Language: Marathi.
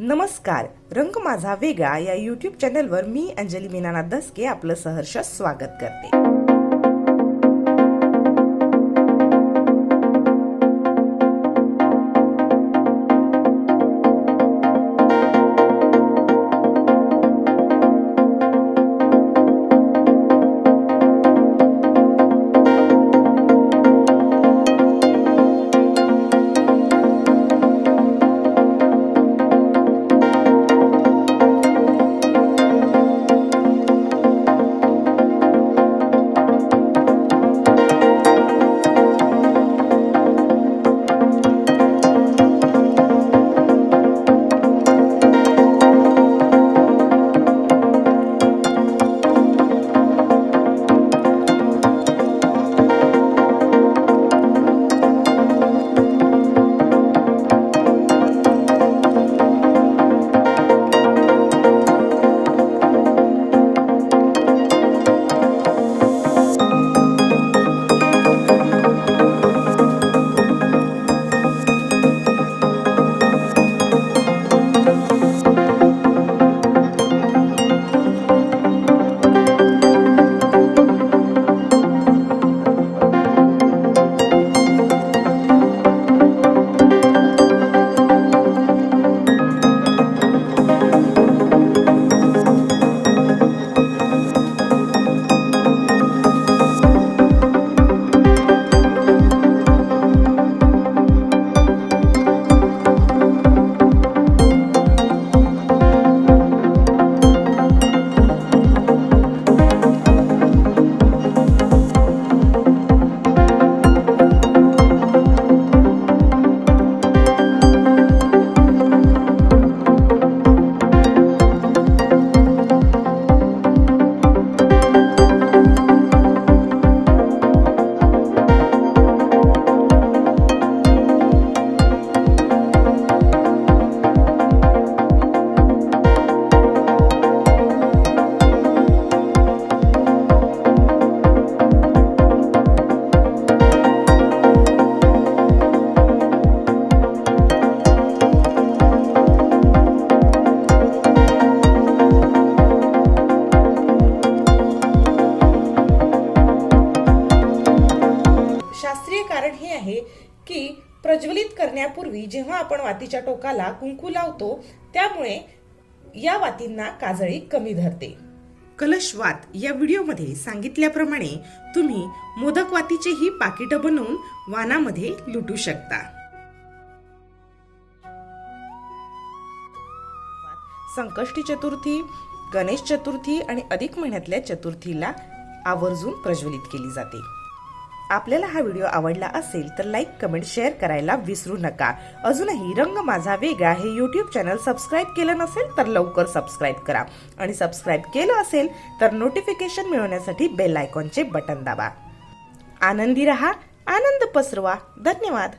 नमस्कार. रंग माझा वेगळा या यूट्यूब चॅनलवर मी अंजली मीनानाथ दसके आपलं सहर्ष स्वागत करते. की प्रज्वलित करण्यापूर्वी जेव्हा आपण वातीच्या टोकाला कुंकू लावतो त्यामुळे या वातींना काजळी कमी धरते. कलशवात या व्हिडिओमध्ये सांगितल्याप्रमाणे तुम्ही मोदक वातीचेही पाकिटं बनवून वानामध्ये लुटू शकता. संकष्टी चतुर्थी गणेश चतुर्थी आणि अधिक महिन्यातल्या चतुर्थीला आवर्जून प्रज्वलित केली जाते. आपल्याला हा व्हिडिओ आवडला असेल तर लाईक कमेंट शेअर करायला विसरू नका. अजूनही रंग माझा वेगळा हे यूट्यूब चॅनल सबस्क्राईब केलं नसेल तर लवकर सबस्क्राईब करा. आणि सबस्क्राईब केलं असेल तर नोटिफिकेशन मिळवण्यासाठी बेल आयकॉनचे बटन दाबा. आनंदी रहा आनंद पसरवा. धन्यवाद.